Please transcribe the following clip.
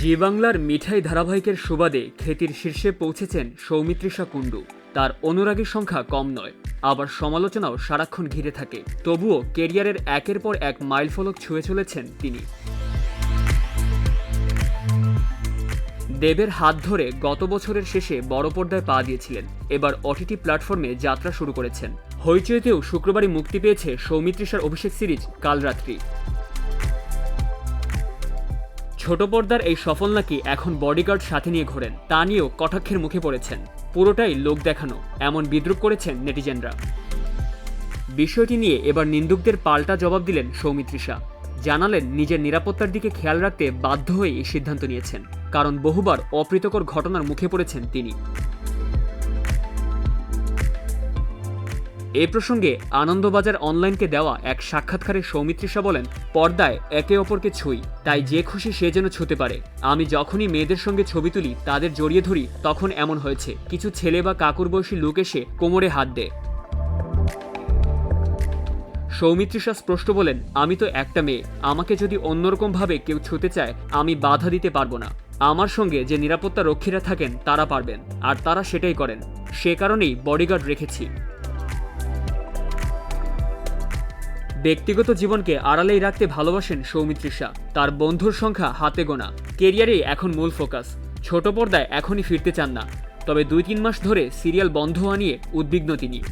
জি বাংলার মিঠাই ধারাবাহিকের সুবাদে খ্যাতির শীর্ষে পৌঁছেছেন সৌমিত্রিষা কুণ্ডু। তার অনুরাগীর সংখ্যা কম নয়, আবার সমালোচনাও সারাক্ষণ ঘিরে থাকে। তবুও কেরিয়ারের একের পর এক মাইলফলক ছুঁয়ে চলেছেন তিনি। দেবের হাত ধরে গত বছরের শেষে বড় পর্দায় পা দিয়েছিলেন। এবার ওটিটি প্ল্যাটফর্মে যাত্রা শুরু করেছেন। হইচইতেও শুক্রবারই মুক্তি পেয়েছে সৌমিত্রিষার অভিষেক সিরিজ কালরাত্রি। ছোট পর্দার এই সফল নাকি এখন বডিগার্ড সাথে নিয়ে ঘোরেন, তা নিয়েও কটাক্ষের মুখে পড়েছেন। পুরোটাই লোক দেখানো, এমন বিদ্রুপ করেছেন নেটিজেনরা। বিষয়টি নিয়ে এবার নিন্দুকদের পাল্টা জবাব দিলেন সৌমিত্রিষা। জানালেন, নিজের নিরাপত্তার দিকে খেয়াল রাখতে বাধ্য হয়ে এই সিদ্ধান্ত নিয়েছেন, কারণ বহুবার অপ্রীতকর ঘটনার মুখে পড়েছেন তিনি। এ প্রসঙ্গে আনন্দবাজার অনলাইনকে দেওয়া এক সাক্ষাৎকারে সৌমিত্রিষা বলেন, পর্দায় একে অপরকে ছুঁই, তাই যে খুশি সে যেন ছুতে পারে। আমি যখনই মেয়েদের সঙ্গে ছবি তুলি, তাদের জড়িয়ে ধরি, তখন এমন হয়েছে। কিছু ছেলে বা কাকুর বয়সী লোক এসে কোমরে হাত দেয়। সৌমিত্রিষা স্পষ্ট বলেন, আমি তো একটা মেয়ে। আমাকে যদি অন্যরকমভাবে কেউ ছুতে চায়, আমি বাধা দিতে পারব না। আমার সঙ্গে যে নিরাপত্তা রক্ষীরা থাকেন, তারা পারবেন, আর তারা সেটাই করেন। সে কারণেই বডিগার্ড রেখেছি। ব্যক্তিগত জীবনকে আড়ালেই রাখতে ভালোবাসেন সৌমিত্রিষা তার বন্ধুর সংখ্যা হাতে গোনা। কেরিয়ারেই এখন মূল ফোকাস। ছোট পর্দায় এখনই ফিরতে চান না। তবে দুই তিন মাস ধরে সিরিয়াল বন্ধ আনিয়ে উদ্বিগ্ন তিনি।